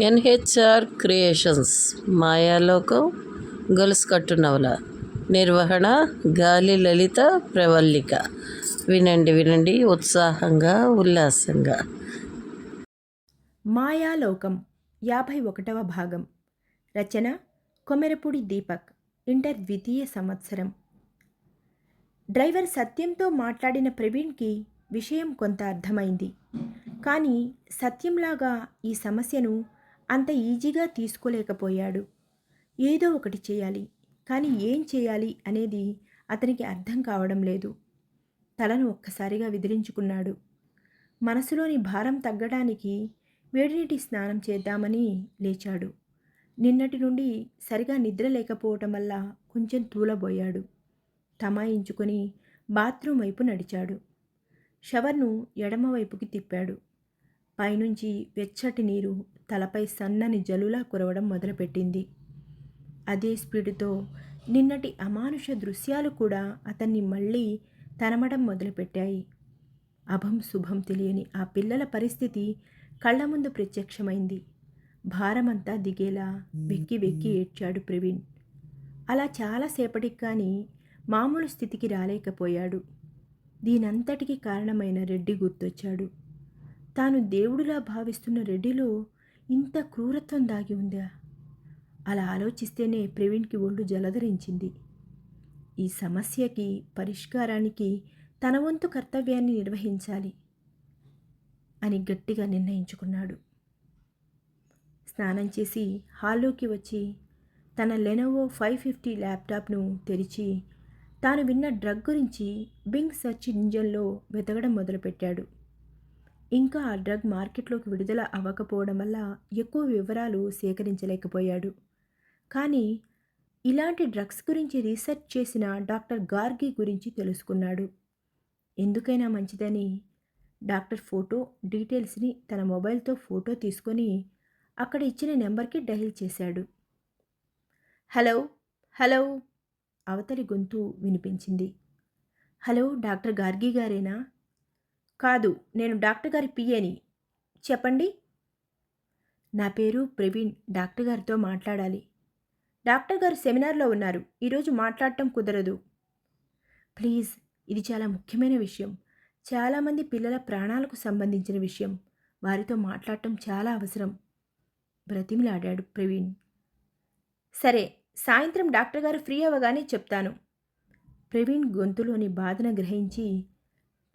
NHR creations Mayalokam గొలుసుకట్టు నవల నిర్వహణ గాలి లలిత ప్రవల్లిక. వినండి వినండి ఉత్సాహంగా ఉల్లాసంగా. మాయాలోకం యాభై ఒకటవ భాగం. రచన కొమెరపూడి దీపక్. ఇంటర్ ద్వితీయ సంవత్సరం. డ్రైవర్ సత్యంతో మాట్లాడిన ప్రవీణ్కి విషయం కొంత అర్థమైంది. కానీ సత్యంలాగా ఈ సమస్యను అంత ఈజీగా తీసుకోలేకపోయాడు. ఏదో ఒకటి చేయాలి. కానీ ఏం చేయాలి అనేది అతనికి అర్థం కావడం లేదు. తలను ఒక్కసారిగా విదిలించుకున్నాడు. మనసులోని భారం తగ్గడానికి వేడినీటి స్నానం చేద్దామని లేచాడు. నిన్నటి నుండి సరిగా నిద్ర లేకపోవటం వల్ల కొంచెం తూలబోయాడు. తమాయించుకొని బాత్రూమ్ వైపు నడిచాడు. షవర్ను ఎడమ వైపుకి తిప్పాడు. పైనుంచి వెచ్చటి నీరు తలపై సన్నని జలులా కురవడం మొదలుపెట్టింది. అదే స్పీడ్తో నిన్నటి అమానుష దృశ్యాలు కూడా అతన్ని మళ్ళీ తనమడం మొదలుపెట్టాయి. అభం శుభం తెలియని ఆ పిల్లల పరిస్థితి కళ్ళ ముందు ప్రత్యక్షమైంది. భారమంతా దిగేలా వెక్కి వెక్కి ఏడ్చాడు ప్రవీణ్. అలా చాలాసేపటికి కానీ మామూలు స్థితికి రాలేకపోయాడు. దీనంతటికి కారణమైన రెడ్డి గుర్తొచ్చాడు. తాను దేవుడిలా భావిస్తున్న రెడ్డిలో ఇంత క్రూరత్వం దాగి ఉందా? అలా ఆలోచిస్తేనే ప్రవీణ్కి ఒళ్ళు జలధరించింది. ఈ సమస్యకి పరిష్కారానికి తన వంతు కర్తవ్యాన్ని నిర్వహించాలి అని గట్టిగా నిర్ణయించుకున్నాడు. స్నానం చేసి హాల్లోకి వచ్చి తన లెనోవో ఫైవ్ ఫిఫ్టీ ల్యాప్టాప్ను తెరిచి తాను విన్న డ్రగ్ గురించి బింగ్ సెర్చ్ ఇంజన్లో వెతకడం మొదలుపెట్టాడు. ఇంకా ఆ డ్రగ్ మార్కెట్లోకి విడుదల అవ్వకపోవడం వల్ల ఎక్కువ వివరాలు సేకరించలేకపోయాడు. కానీ ఇలాంటి డ్రగ్స్ గురించి రీసెర్చ్ చేసిన డాక్టర్ గార్గి గురించి తెలుసుకున్నాడు. ఎందుకైనా మంచిదని డాక్టర్ ఫోటో డీటెయిల్స్ని తన మొబైల్తో ఫోటో తీసుకొని అక్కడ ఇచ్చిన నెంబర్కి డయల్ చేశాడు. హలో హలో అవతలి గొంతు వినిపించింది. హలో డాక్టర్ గార్గి గారేనా? కాదు నేను డాక్టర్ గారి పిఏని చెప్పండి. నా పేరు ప్రవీణ్ డాక్టర్ గారితో మాట్లాడాలి. డాక్టర్ గారు సెమినార్లో ఉన్నారు. ఈరోజు మాట్లాడటం కుదరదు. ప్లీజ్ ఇది చాలా ముఖ్యమైన విషయం. చాలామంది పిల్లల ప్రాణాలకు సంబంధించిన విషయం. వారితో మాట్లాడటం చాలా అవసరం. బ్రతిమిలాడాడు ప్రవీణ్. సరే సాయంత్రం డాక్టర్ గారు ఫ్రీ అవ్వగానే చెప్తాను. ప్రవీణ్ గొంతులోని బాధను గ్రహించి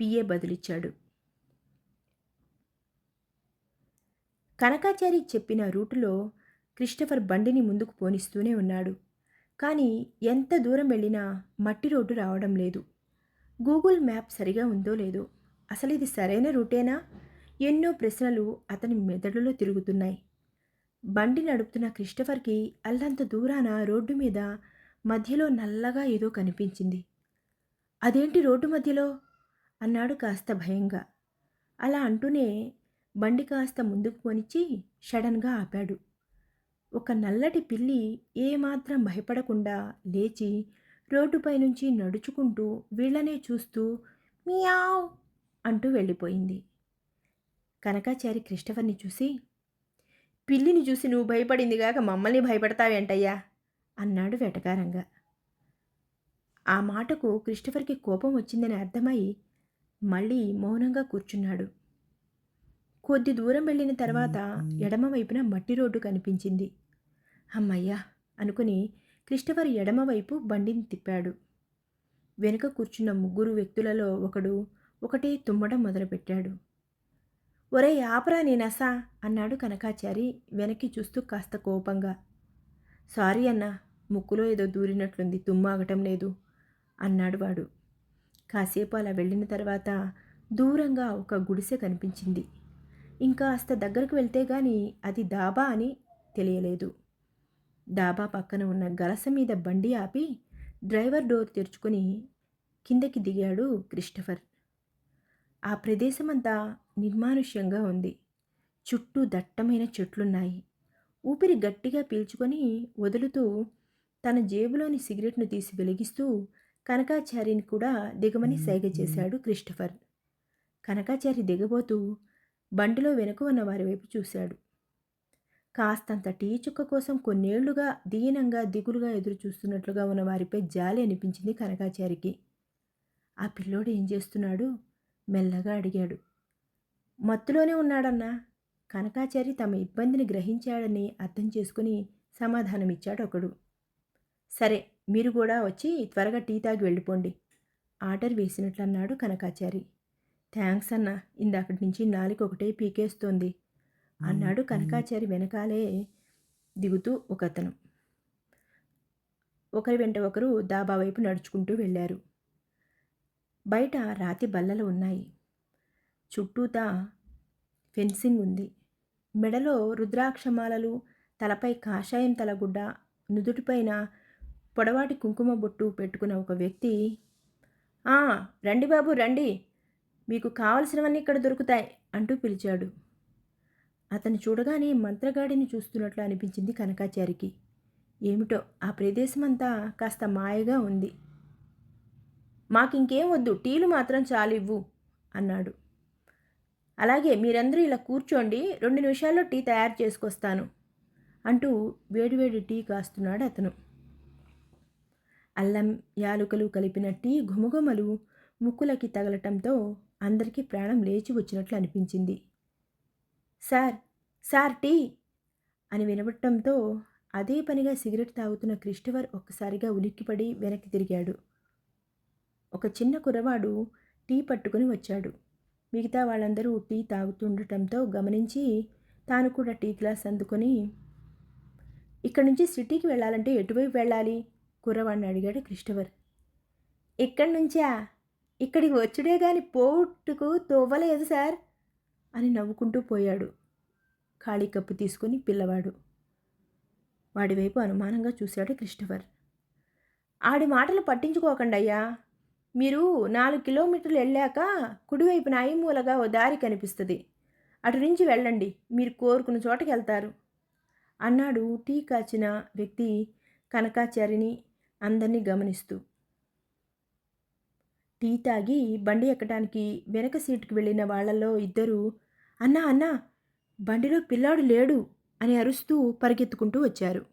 పిఏ బదులిచ్చాడు. కనకాచారి చెప్పిన రూటులో క్రిస్టఫర్ బండిని ముందుకు పోనిస్తూనే ఉన్నాడు. కానీ ఎంత దూరం వెళ్ళినా మట్టి రోడ్డు రావడం లేదు. గూగుల్ మ్యాప్ సరిగా ఉందో లేదో అసలు ఇది సరైన రూటేనా? ఎన్నో ప్రశ్నలు అతని మెదడులో తిరుగుతున్నాయి. బండి నడుపుతున్న క్రిస్టఫర్కి అల్లంత దూరాన రోడ్డు మీద మధ్యలో నల్లగా ఏదో కనిపించింది. అదేంటి రోడ్డు మధ్యలో? అన్నాడు కాస్త భయంగా. అలా అంటూనే బండి కాస్త ముందుకు పోనిచ్చి షడన్గా ఆపాడు. ఒక నల్లటి పిల్లి ఏమాత్రం భయపడకుండా లేచి రోడ్డుపై నుంచి నడుచుకుంటూ వీళ్ళనే చూస్తూ మియావ్ అంటూ వెళ్ళిపోయింది. కనకాచారి క్రిస్టఫర్ని చూసి పిల్లిని చూసి నువ్వు భయపడిందిగాక మమ్మల్ని భయపడతావేంటయ్యా అన్నాడు వెటకారంగా. ఆ మాటకు క్రిస్టఫర్కి కోపం వచ్చిందని అర్థమై మళ్ళీ మౌనంగా కూర్చున్నాడు. కొద్ది దూరం వెళ్ళిన తర్వాత ఎడమ వైపున మట్టి రోడ్డు కనిపించింది. అమ్మయ్యా! అనుకుని క్రిస్టఫర్ ఎడమవైపు బండిని తిప్పాడు. వెనుక కూర్చున్న ముగ్గురు వ్యక్తులలో ఒకడు ఒకటే తుమ్మడం మొదలుపెట్టాడు. ఒరే ఆపరా నేనసా! అన్నాడు కనకాచారి వెనక్కి చూస్తూ కాస్త కోపంగా. సారీ అన్న ముక్కులో ఏదో దూరినట్లుంది తుమ్మాగటం లేదు అన్నాడు వాడు. కాసేపు అలా వెళ్ళిన తర్వాత దూరంగా ఒక గుడిసె కనిపించింది. ఇంకా అస్త దగ్గరకు వెళ్తే గాని అది దాబా అని తెలియలేదు. దాబా పక్కన ఉన్న గలస మీద బండి ఆపి డ్రైవర్ డోర్ తెరుచుకొని కిందకి దిగాడు క్రిస్టఫర్. ఆ ప్రదేశమంతా నిర్మానుష్యంగా ఉంది. చుట్టూ దట్టమైన చెట్లున్నాయి. ఊపిరి గట్టిగా పీల్చుకొని వదులుతూ తన జేబులోని సిగరెట్ను తీసి వెలిగిస్తూ కనకాచారిని కూడా దిగమని సైగ చేశాడు క్రిస్టఫర్. కనకాచారి దిగబోతూ బండిలో వెనుక ఉన్న వారి వైపు చూశాడు. కాస్తంత టీ చుక్క కోసం కొన్నేళ్ళుగా దీనంగా దిగులుగా ఎదురు చూస్తున్నట్లుగా ఉన్న వారిపై జాలి అనిపించింది కనకాచారికి. ఆ పిల్లోడు ఏం చేస్తున్నాడు? మెల్లగా అడిగాడు. మత్తులోనే ఉన్నాడన్నా? కనకాచారి తమ ఇబ్బందిని గ్రహించాడని అర్థం చేసుకుని సమాధానమిచ్చాడు ఒకడు. సరే మీరు కూడా వచ్చి త్వరగా టీ తాగి వెళ్ళిపోండి. ఆర్డర్ వేసినట్లు అన్నాడు కనకాచారి. థ్యాంక్స్ అన్న ఇందాకటి నుంచి నాలుగు ఒకటే పీకేస్తోంది అన్నాడు కనకాచారి వెనకాలే దిగుతూ ఒకతను. ఒకరి వెంట ఒకరు దాబా వైపు నడుచుకుంటూ వెళ్ళారు. బయట రాతి బల్లలు ఉన్నాయి. చుట్టూతా ఫెన్సింగ్ ఉంది. మెడలో రుద్రాక్షమాలలు తలపై కాషాయం తలగుడ్డ నుదుటిపైన పొడవాటి కుంకుమ బొట్టు పెట్టుకున్న ఒక వ్యక్తి రండి బాబు రండి. మీకు కావలసినవన్నీ ఇక్కడ దొరుకుతాయి అంటూ పిలిచాడు. అతను చూడగానే మంత్రగాడిని చూస్తున్నట్లు అనిపించింది కనకాచారికి. ఏమిటో ఆ ప్రదేశమంతా కాస్త మాయగా ఉంది. మాకింకేం వద్దు టీలు మాత్రం చాలు ఇవ్వు అన్నాడు. అలాగే మీరందరూ ఇలా కూర్చోండి రెండు నిమిషాల్లో టీ తయారు చేసుకొస్తాను అంటూ వేడివేడి టీ కాస్తున్నాడు అతను. అల్లం యాలుకలు కలిపిన టీ ఘుమఘుమలు ముక్కులకి తగలటంతో అందరికీ ప్రాణం లేచి వచ్చినట్లు అనిపించింది. Sir sir tea! అని వినబడటంతో అదే పనిగా సిగరెట్ తాగుతున్న క్రిస్టఫర్ ఒక్కసారిగా ఉలిక్కిపడి వెనక్కి తిరిగాడు. ఒక చిన్న కుర్రవాడు టీ పట్టుకుని వచ్చాడు. మిగతా వాళ్ళందరూ టీ తాగుతుండటంతో గమనించి తాను కూడా టీ గ్లాస్ అందుకొని ఇక్కడి నుంచి సిటీకి వెళ్ళాలంటే ఎటువైపు వెళ్ళాలి? కుర్రవాడిని అడిగాడు క్రిస్టవర్ ఇక్కడి నుంచా? ఇక్కడికి వచ్చుడే కానీ పోటుకు తోవ్వలేదు సార్ అని నవ్వుకుంటూ పోయాడు. ఖాళీ కప్పు తీసుకుని పిల్లవాడు. వాడివైపు అనుమానంగా చూశాడు క్రిస్టఫర్ ఆడి మాటలు పట్టించుకోకండి అయ్యా. మీరు నాలుగు కిలోమీటర్లు వెళ్ళాక కుడివైపు నాయిమూలగా ఓ దారి కనిపిస్తుంది. అటు నుంచి వెళ్ళండి. మీరు కోరుకున్న చోటకి వెళ్తారు అన్నాడు టీ కాచిన వ్యక్తి కనకాచారిని అందరినీ గమనిస్తూ. టీ తాగి బండి ఎక్కడానికి వెనక సీటుకు వెళ్ళిన వాళ్ళల్లో ఇద్దరు అన్నా అన్నా బండిలో పిల్లాడు లేడు అని అరుస్తూ పరిగెత్తుకుంటూ వచ్చారు.